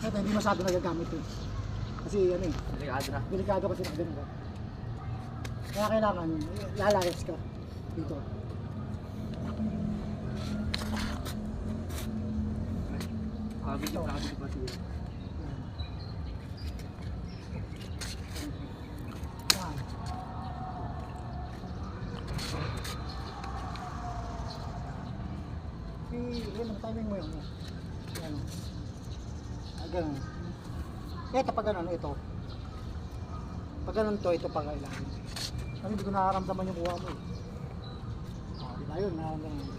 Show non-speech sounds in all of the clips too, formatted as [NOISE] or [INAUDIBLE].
Ito, hindi masyado nagagamit eh. Kasi ano eh, Delikado na. delikado kasi na ganun ka. Kaya kailangan, lalayas ka dito. Kabili, kabili pa siya. Yan. Eh, yun, ang timing mo yun. Yan. Ah, ganun. Ito, pag ganun, ito. Pag ganun to, ito pag kailangan. Kasi hindi ko nakaramdaman yung kuha mo eh. Oh, di ba yun? Nakaramdaman yan.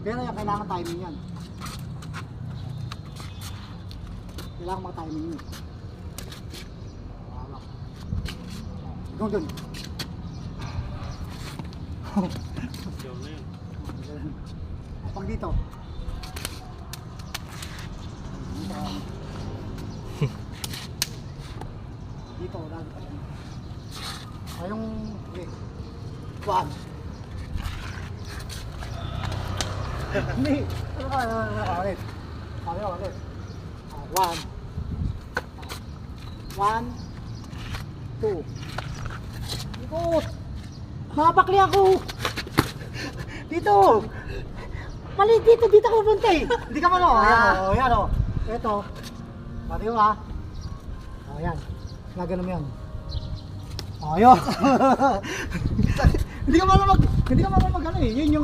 Pero yung kailangan timing yan. Kailangan mag-timing yun. Oh, Doon, doon. Pag dito. Dito, lagi pa. Ah, yung, okay. One. Hindi. Ano ka, ano ano. Ano ka. Ah, One. One. Two. Ikot. Mapakli ako. Dito. Mali dito, dito ako pupunta eh. Hindi ka man o. Ayan o, ayan o. Ito. Pati yung ha. O, ayan. Gagano mo yan. O, ayun. [LAUGHS] hindi ka man mag, hindi ka man mag ano eh. Yun yung